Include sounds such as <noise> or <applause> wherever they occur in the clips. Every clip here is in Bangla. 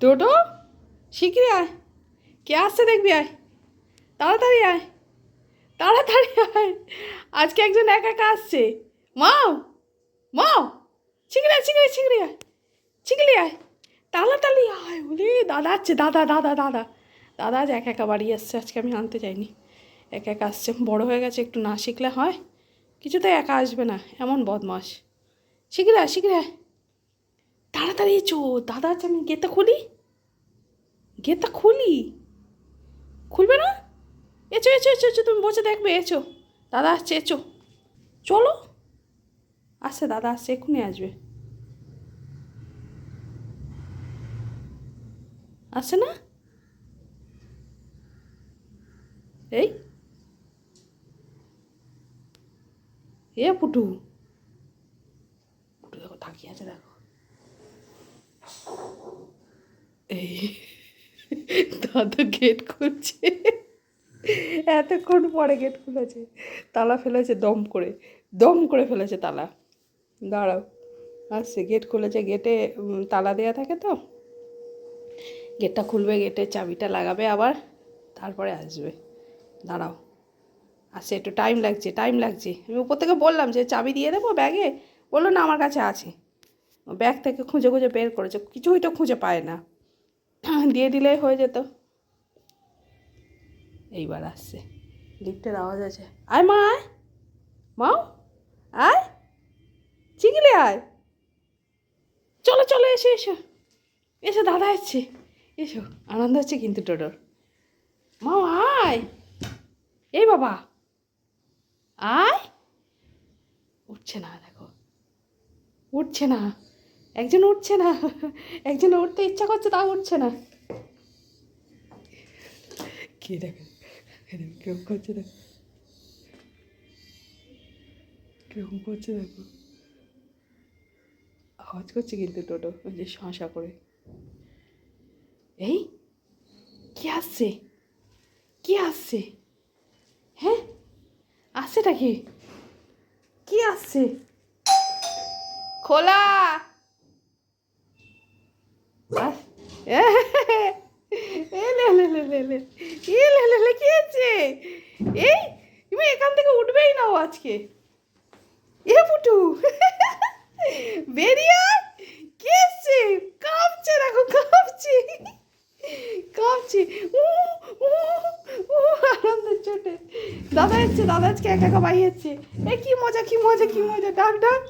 টোটো শিগগিরি আয়। কে আসছে দেখবি আয়। তাড়াতাড়ি আয়। তাড়াতাড়ি আয়। আজকে একজন একা একা আসছে। মাও মাও শিগগিরি আয় শিগগিরি শিগগিরি আয় শিগগিরি আয়। তাড়াতাড়ি আয়। বলি দাদা আসছে, দাদা দাদা দাদা। দাদা আজ একা একা বাড়ি আসছে, আজকে আমি আনতে যাইনি। একা একা আসছে। বড় হয়ে গেছে, একটু না শিখলে হয়। কিছুতে একা আসবে না, এমন বদমাস শিগগিরি আয় শিগগিরি আয়। তাড়াতাড়ি এসো, দাদা আছে, আমি গেটটা খুলি। গেটটা খুলি? খুলবে না? এসো এসো এসো এসো, তুমি বসে দেখবে, এসো। দাদা আসছে, এসো। চলো। আসছে, দাদা আসছে এক্ষুনি আসবে। আসছে না? এই। এ, পুটু। পুটু দেখো, তাকিয়ে আছে, দেখো। এই দাদা গেট খুলছে। এতক্ষণ পরে গেট খুলেছে। তালা ফেলেছে, দম করে দম করে ফেলেছে তালা। দাঁড়াও, আসছে। গেট খুলেছে গেটে তালা দেওয়া থাকে তো। গেটটা খুলবে গেটে চাবিটা লাগাবে আবার, তারপরে আসবে। দাঁড়াও, আসছে। একটু টাইম লাগছে টাইম লাগছে। আমি উপর থেকে বললাম যে, চাবি দিয়ে দেবো ব্যাগে? বলল, না, আমার কাছে আছে। ব্যাগ থেকে খুঁজে খুঁজে বের করেছে। কিছুই তো খুঁজে পায় না। <coughs> দিয়ে দিলেই হয়ে যেত। এইবার আসছে। লিফটের আওয়াজ আছে। আয় মা আয়। মাও আয়। চিগলে আয়। চলো চলো এসো এসো। এসো দাদা এসছে। এসো আনন্দ হচ্ছে কিন্তু টোটোর। মাও আয়। এই বাবা। আয়। উঠছে না দেখো। উঠছে না। একজন উঠছে না। একজন উঠতে ইচ্ছা করছে, তাও উঠছে না। কে দেখো? কেমন করছে দেখো কীরকম করছে দেখো আওয়াজ করছে কিন্তু টোটো, ওই যে শাঁসা করে। এই, কি আসছে? কি আসছে? হ্যাঁ? আসছেটা কি? কি আসছে? খোলা! কি হচ্ছে? এই তুমি এখান থেকে উঠবেই না আজকে। এ, পুটু। বেরিয়ে। কি এসছে কাঁপছে, দেখো, কাঁপছে। কাঁপছে। উ উ আনন্দের চোটে। দাদা এসছে, দাদা আজকে একা একা এ, কি মজা কি মজা কি মজা। ডাক ডাক।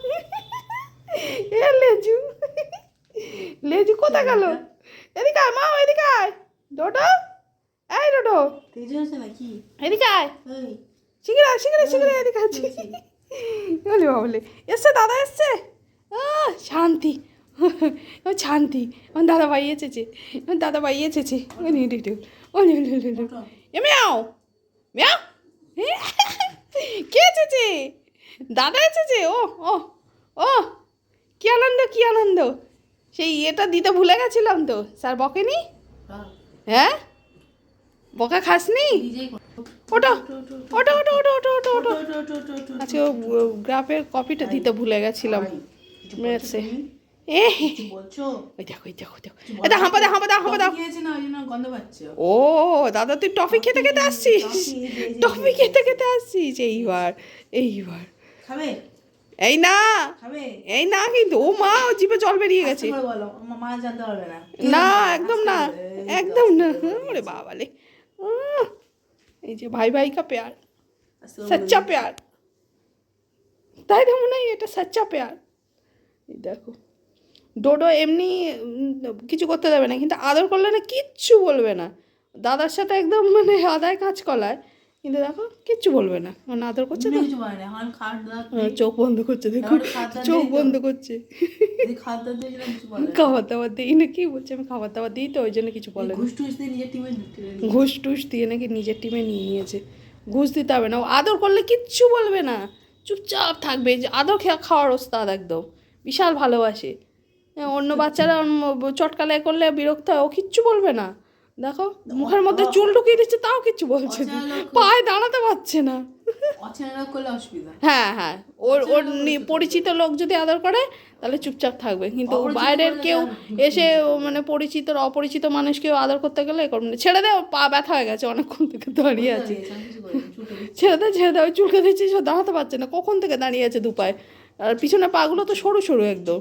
এ, লেজু। লেজু কোথায় গেল? এদিকে আয় মা এদিকে আয়। ডোডো? এই ডোডো। এদিকে আয়। শিগগির আয়, শিগগির এদিকে আয় বলি বাবলে এসছে দাদা এসছে? শান্তি। ও শান্তি। আমার দাদা ভাই এসেছে। আমার দাদা ভাই এসেছে ও নি নি নি, ও নি নি নি নি। এ মিয়াও। মিয়াও। কে এসেছে? দাদা এসেছে? ও ও ও। কি আনন্দ কি আনন্দ? সেই ইয়েটা দিতে ভুলে গেছিলাম তো। স্যার বকেনি? হ্যাঁ? বকা খাসনি? ওটা ওটা ওটা ওটা ওটা ওটা ওটা। আজকে গ্রাফের কপিটা দিতে ভুলে গেছিলাম। ম্যাথসে এ ওই দেখো ওই দেখো দেখো। এটা হাঁপা দাও হাঁপা দাও হাঁপা দাও না ওই জন্য গন্ধ পাচ্ছে। ও দাদা তুই টফি খেতে খেতে আসছিস? টফি খেতে খেতে আসছিস এইবার এইবার। খাবে? এই না এই না কিন্তু ও মা ও জিভে জল বেরিয়ে গেছে। না। একদম না একদম না। ওরে বাবালে। এই যে ভাই ভাই কা প্যার সচ্চা প্যার। তাই তো মনে হয় এটা সচ্চা প্যার। এই দেখো ডোডো এমনি কিছু করতে দেবে না কিন্তু আদর করলে না কিচ্ছু বলবে না। দাদার সাথে একদম মানে আদায় কাজ কলায় কিন্তু দেখো কিচ্ছু বলবে না। মানে আদর করছে না চোখ বন্ধ করছে দেখো চোখ বন্ধ করছে। খাবার দাবার দিই না কি বলছে? আমি খাবার দাবার দিই তো ওই জন্য কিছু বলে না। ঘুষ টুস দিয়ে নিজের টিমে ঘুষ টুস দিয়ে নাকি নিজের টিমে নিয়ে নিয়েছে। ঘুষ দিতে হবে না। ও আদর করলে কিচ্ছু বলবে না। চুপচাপ থাকবে। যে আদর খেয়া খাওয়ার ওস্তাদ একদম। বিশাল ভালোবাসে। অন্য বাচ্চারা চটকালে করলে বিরক্ত হয় ও কিচ্ছু বলবে না। দেখো মুখের মধ্যে চুল ঢুকিয়ে দিচ্ছে তাও কিছু বলছে না। পায়ে দাঁড়াতে পারছে না। হ্যাঁ হ্যাঁ। ওর ওর পরিচিত লোক যদি আদর করে তাহলে চুপচাপ থাকবে। কিন্তু বাইরের কেউ এসে মানে পরিচিত অপরিচিত মানুষ কেউ আদর করতে গেলে এ করবে ছেড়ে দে পা ব্যথা হয়ে গেছে অনেকক্ষণ থেকে দাঁড়িয়ে আছে। ছেড়ে দে ছেড়ে দে ওই চুলকে দিচ্ছি দাঁড়াতে পারছে না। কখন থেকে দাঁড়িয়ে আছে দুপায়ে আর পিছনে পাগুলো তো সরু সরু একদম।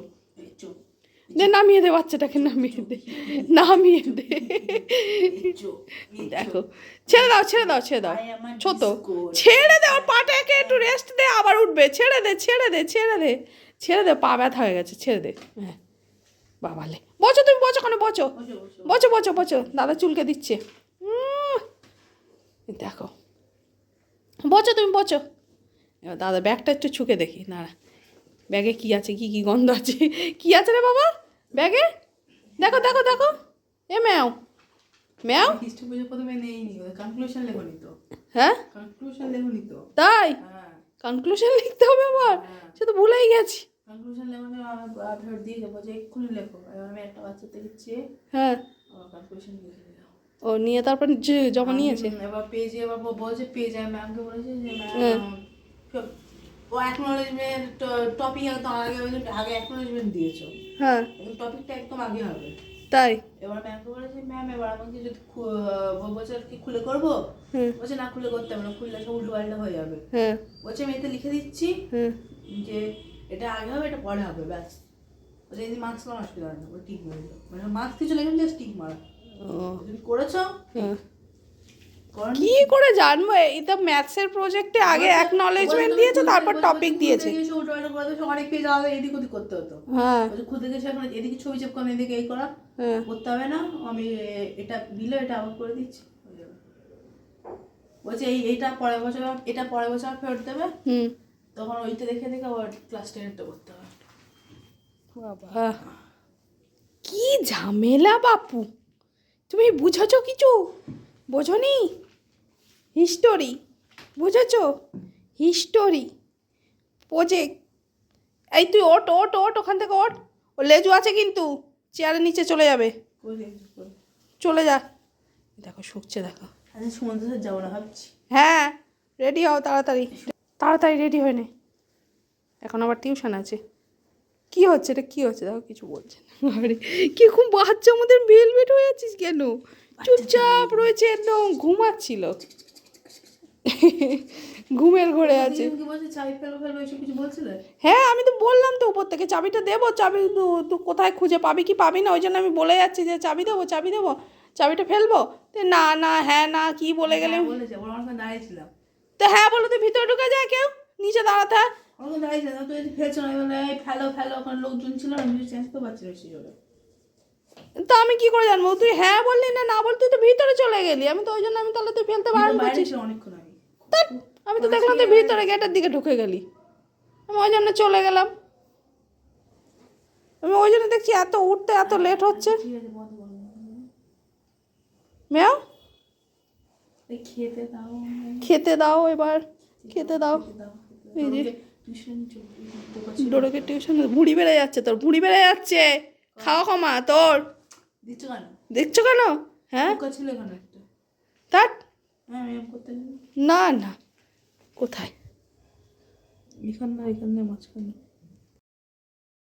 দে নামিয়ে দে বাচ্চাটাকে নামিয়ে দে নামিয়ে দে। দেখো ছেড়ে দাও ছেড়ে দাও ছেড়ে দাও। ছোট ছেড়ে দে ওর পাটাকে একটু রেস্ট দে আবার উঠবে। ছেড়ে দে ছেড়ে দে ছেড়ে দে ছেড়ে দে পা ব্যথা হয়ে গেছে ছেড়ে দে। হ্যাঁ বাবালে বচো তুমি বচো কেন বচো। বচো বচো বচো দাদা চুলকে দিচ্ছে। দেখো। বচো তুমি বচো এবার দাদা ব্যাগটা একটু ছুকে দেখি না ব্যাগে কি আছে কি কি গন্ধ আছে? কি আছে রে বাবা? ব্যাগে? দেখো দেখো দেখো। এ ম্যাও। ম্যাও? প্রথমে নেইনি কনক্লুশন লেখনি তো। হ্যাঁ? কনক্লুশন লেখনি তো। তাই? হ্যাঁ। কনক্লুশন লিখতে হবে আবার? হ্যাঁ। সে তো ভুলেই গেছি। কনক্লুশন লেখনি দিয়ে যে এক্ষুনি লেখো। আমি একটা বাচ্চা থেকে চেয়ে হ্যাঁ আমার কনক্লুশন লিখে ও নিয়ে তারপর যে- জমা নিয়েছে। এবার পেজে এবার বলছে পেজ আমি ম্যামকে বলেছে যে হ্যাঁ। ম্যাম ও অ্যাকনোলেজমেন্ট টপিক একদম আগে আগে অ্যাকনোলেজমেন্ট দিয়েছ। হ্যাঁ। টপিকটা একদম আগে হবে। তাই? এবার ম্যামকে বলেছে ম্যাম এবার আমাকে যদি বলছে কি খুলে করব? বলছে না খুলে করতে হবে না খুললে সব উল্টো পাল্টা হয়ে যাবে। হ্যাঁ। বলছে আমি এতে লিখে দিচ্ছি যে এটা আগে হবে এটা পরে হবে ব্যাস। বলছে যদি মার্কস মারা অসুবিধা হয় না ঠিক যাবে। মানে মার্কস কিছু লেখেন জাস্ট ঠিক মারা তুমি করেছ? হ্যাঁ। কি করে জানব? এই তো ম্যাথসের প্রজেক্টে আগে অ্যাকনলেজমেন্ট দিয়েছে তারপর টপিক দিয়েছে। অনেক পেজ আলাদা এদিক ওদিক করতে হতো। হ্যাঁ। খুদে গেছে এখন এদিকে ছবি চেপ করেন এদিকে এই করা। হ্যাঁ। করতে হবে না আমি এটা দিলে এটা আবার করে দিচ্ছি। বলছে এই এইটা পরের বছর এটা পরের বছর ফেরত দেবে? হুম। তখন ওইটা দেখে দেখে আবার ক্লাস টেনেরটা করতে হবে। বাবা। কি ঝামেলা বাপু। তুমি বুঝেছ কিছু? বোঝনি? হিস্টোরি বুঝেছ? হিস্টোরি প্রজেক্ট এই তুই ওট ওট ওট ওখান থেকে ওট ও লেজু আছে কিন্তু চেয়ারের নিচে চলে যাবে। চলে যা। দেখো শুকছে দেখো। আচ্ছা যাব না ভাবছি। হ্যাঁ রেডি হও তাড়াতাড়ি। তাড়াতাড়ি রেডি হয়ে নে। এখন আবার টিউশন আছে। কি হচ্ছে এটা কি হচ্ছে? দেখো কিছু বলছে না। আরে কি খুব বাচ্চা আমাদের বেলবেট হয়ে যাচ্ছিস কেন? চুপচাপ রয়েছে একদম ঘুমাচ্ছিল। ঘুমের ঘরে আছে। হ্যাঁ আমি তো বললাম তো উপর থেকে চাবিটা দেবো চাবি তু- তুই কোথায় খুঁজে পাবি কি পাবি না ওই জন্য আমি বলে যাচ্ছি যে চাবি দেবো চাবি দেবো চাবিটা ফেলব। তো না না হ্যাঁ না কি বলে গেলে? হ্যাঁ, দাঁড়িয়েছিলাম তো হ্যাঁ বলো তুই ভিতরে ঢুকে যায় কেউ? নিচে দাঁড়াতে হয়? তো আমি তো কি করে জানব? তুই হ্যাঁ বললি না না বল তুই তো ভিতরে চলে গেলি। আমি তো ওই জন্য আমি তাহলে তুই ফেলতে ছিল অনেকক্ষণ আমি আমি তো দেখলাম তুই ভিতরে গেটের দিকে ঢুকে গেলি। আমি ওই জন্য চলে গেলাম। আমি ওই জন্য দেখছি এত উঠতে এত লেট হচ্ছে। এই খেতে দাও খেতে দাও এবার খেতে দাও। এই যে। ডোরোকে টিউশন ভুঁড়ি বেড়ে যাচ্ছে তোর ভুঁড়ি বেড়ে যাচ্ছে। খাওয়া কমা তোর। দেখছ কেন? হ্যাঁ? তার না না কোথায়? এখান না এখানে মাঝখানে।